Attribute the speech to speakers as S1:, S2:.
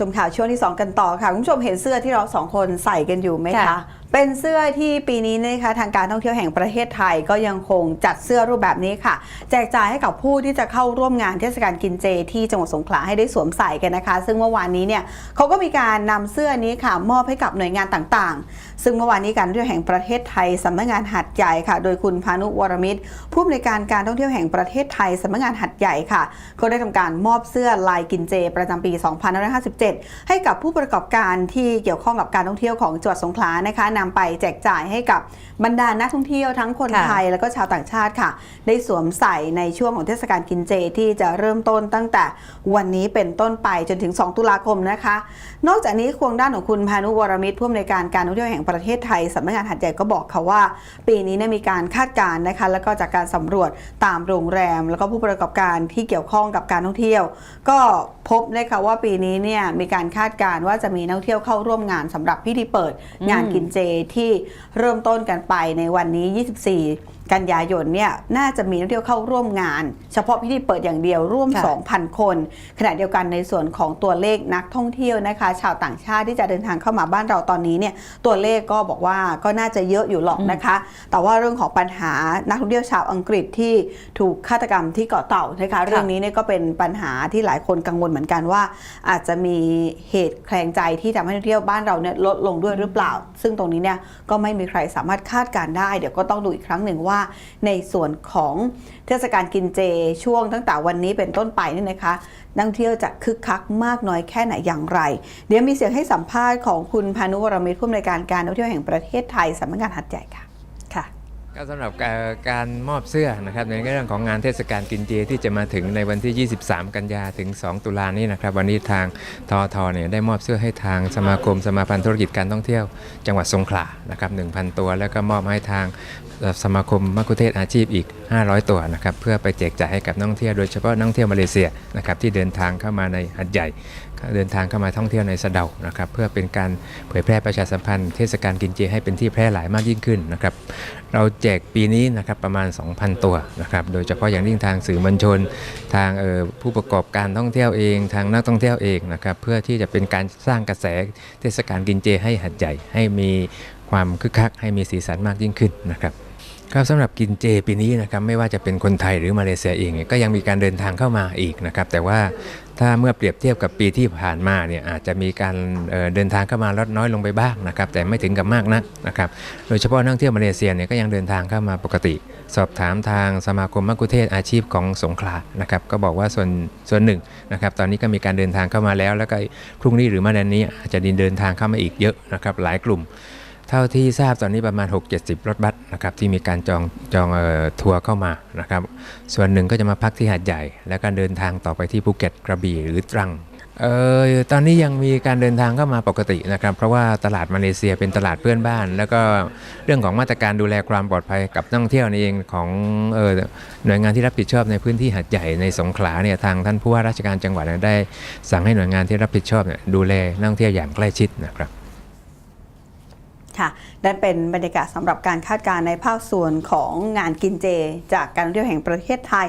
S1: ชมข่าวช่วงที่ 2 กันต่อค่ะ คุณผู้ชมเห็นเสื้อที่เราสองคนใส่กันอยู่ไหมคะ
S2: ค่ะ
S1: เป็นเสื้อที่ปีนี้นะคะทางการท่องเที่ยวแห่งประเทศไทยก็ยังคงจัดเสื้อรูปแบบนี้ค่ะ แจกจ่ายให้กับผู้ที่จะเข้าร่วมงานเทศกาลกินเจ ที่จังหวัดสงขลาให้ได้สวมใส่กันนะคะ ซึ่งเมื่อวานนี้เนี่ยเขาก็มีการนำเสื้อนี้ค่ะมอบให้กับหน่วยงานต่างๆ ซึ่งเมื่อวานนี้การท่องเที่ยวแห่งประเทศไทยสำนักงานหัดใหญ่ค่ะ โดยคุณพานุวรมิตร ผู้อำนวยการการท่องเที่ยวแห่งประเทศไทยสำนักงานหัดใหญ่ค่ะ ก็ได้ทำการมอบเสื้อลายกินเจ ประจำปี 2557ให้กับผู้ประกอบการที่เกี่ยวข้องกับการท่องเที่ยวของจังหวัดสงขลานะคะนำไปแจกจ่ายให้กับบรรดานักท่องเที่ยวทั้งคน
S2: ค่ะ
S1: ไทยแล้วก็ชาวต่างชาติค่ะ ได้สวมใส่ในช่วงของเทศกาลกินเจที่จะเริ่มต้นตั้งแต่วันนี้เป็นต้นไปจนถึง 2 ตุลาคมนะคะ นอกจากนี้ควงด้านของคุณพานุวรมิตรผู้อำนวยการการท่องเที่ยวแห่งประเทศไทยสำนักงานหัดใหญ่ก็บอกค่ะว่า ปีนี้เนี่ยมีการคาดการณ์นะคะ แล้วก็จากการสำรวจตามโรงแรม แล้วก็ผู้ประกอบการที่เกี่ยวข้องกับการท่องเที่ยว ก็พบนะคะว่าปีนี้เนี่ยมีการคาดการณ์ว่าจะมีนักท่องเที่ยวเข้าร่วมงานสำหรับพิธีเปิดงานกินเจที่เริ่มต้นกันไปในวันนี้ 24 กันยายนเนี่ยน่าจะมีนักท่องเที่ยวเข้าร่วมงาน เฉพาะพิธีเปิดอย่างเดียวร่วม
S2: ค่ะ
S1: 2,000 คน ขณะเดียวกันในส่วนของตัวเลขนักท่องเที่ยวนะคะ ชาวต่างชาติที่จะเดินทางเข้ามาบ้านเราตอนนี้เนี่ยตัวเลขก็บอกว่าก็น่าจะเยอะอยู่หรอกนะคะ แต่ว่าเรื่องของปัญหานักท่องเที่ยวชาวอังกฤษที่ถูกฆาตกรรมที่เกาะเต่านะคะเรื่องนี้เนี่ยก็เป็นปัญหาที่หลายคนกังวลเหมือนกันว่า อาจจะมีเหตุแคลงใจที่ทำให้นักท่องเที่ยวบ้านเราเนี่ยลดลงด้วยหรือเปล่า ซึ่งตรงนี้เนี่ยก็ไม่มีใครสามารถคาดการณ์ได้ เดี๋ยวก็ต้องดูอีกครั้งหนึ่งว่าในส่วนของเทศกาลกินเจช่วงตั้งแต่วันนี้เป็นต้นไปนี่นะคะ นักท่องเที่ยวจะคึกคักมากน้อยแค่ไหนอย่างไร เดี๋ยวมีเสียงให้สัมภาษณ์ของคุณพานุวรมิตรผู้อำนวยการการท่องเที่ยวแห่งประเทศไทยสำนักงานหัดใหญ่ค่ะ
S3: ก็สำหรับการมอบเสื้อนะครับในเรื่องของงานเทศกาลกินเจที่จะมาถึงในวันที่ 23 กันยาถึง 2 ตุลานี้นะครับ วันนี้ทางทอทเนี่ยได้มอบเสื้อให้ทางสมาคมสมาพันธ์ธุรกิจการท่องเที่ยว จังหวัดสงขลานะครับ1,000 ตัว แล้วก็มอบให้ทางสมาคมมัคคุเทศอาชีพอีก 500 ตัวนะครับเพื่อไปแจกจ่ายให้กับนักท่องเที่ยวโดยเฉพาะนักท่องเที่ยวมาเลเซียนะครับที่เดินทางเข้ามาในหัดใหญ่เดินทางเข้ามาท่องเที่ยวในสะเดานะครับเพื่อเป็นการเผยแพร่ประชาสัมพันธ์เทศกาลกินเจให้เป็นที่แพร่หลายมากยิ่งขึ้นนะครับเราแจกปีนี้นะครับประมาณ 2,000 ตัวนะครับโดยเฉพาะอย่างยิ่งทางสื่อมวลชน ทางออผู้ประกอบการท่องเที่ยวเอง ทางนักท่องเที่ยวเองนะครับเพื่อที่จะเป็นการสร้างกระแสเทศกาลกินเจให้หัดใหญ่ให้มีความคึกคักให้มีสีสันมากยิ่งขึ้นนะครับครับสำหรับกินเจปีนี้นะครับไม่ว่าจะเป็นคนไทยหรือมาเลเซียเองก็ยังมีการเดินทางเข้ามาอีกนะครับแต่ว่า ถ้าเมื่อเปรียบเทียบกับปีที่ผ่านมาเนี่ยอาจจะมีการเดินทางเข้ามาลดน้อยลงไปบ้างนะครับแต่ไม่ถึงกับมากนักนะครับโดยเฉพาะนักเที่ยวมาเลเซียเนี่ยก็ยังเดินทางเข้ามาปกติ สอบถามทางสมาคมมักคุเทศอาชีพของสงขลานะครับก็บอกว่าส่วนส่วนหนึ่งนะครับตอนนี้ก็มีการเดินทางเข้ามาแล้ว แล้วก็พรุ่งนี้หรือมะรืนนี้อาจจะเดินทางเข้ามาอีกเยอะนะครับหลายกลุ่มเท่าที่ทราบตอนนี้ประมาณ 6-70 รถบัส นะครับที่มีการจองจองออทัวร์เข้ามานะครับ ส่วนหนึ่งก็จะมาพักที่หาดใหญ่ แล้วก็เดินทางต่อไปที่ภูเก็ตกระบี่หรือตรังเออตอนนี้ยังมีการเดินทางเข้ามาปกตินะครับ เพราะว่าตลาดมาเลเซียเป็นตลาดเพื่อนบ้าน แล้วก็เรื่องของมาตรการดูแลความปลอดภัยกับนักท่องเที่ยวนี่เองของเออหน่วยงานที่รับผิดชอบในพื้นที่หาดใหญ่ในสงขลาเนี่ยทางท่านผู้ว่าราชการจังหวัดได้สั่งให้หน่วยงานที่รับผิดชอบเนี่ยดูแลนักท่องเที่ยวอย่างใกล้ชิดนะครับ
S1: ค่ะนั่นเป็นบรรยากาศสำหรับการคาดการณ์ในภาคส่วนของงานกินเจ จากการท่องเที่ยวแห่งประเทศไทย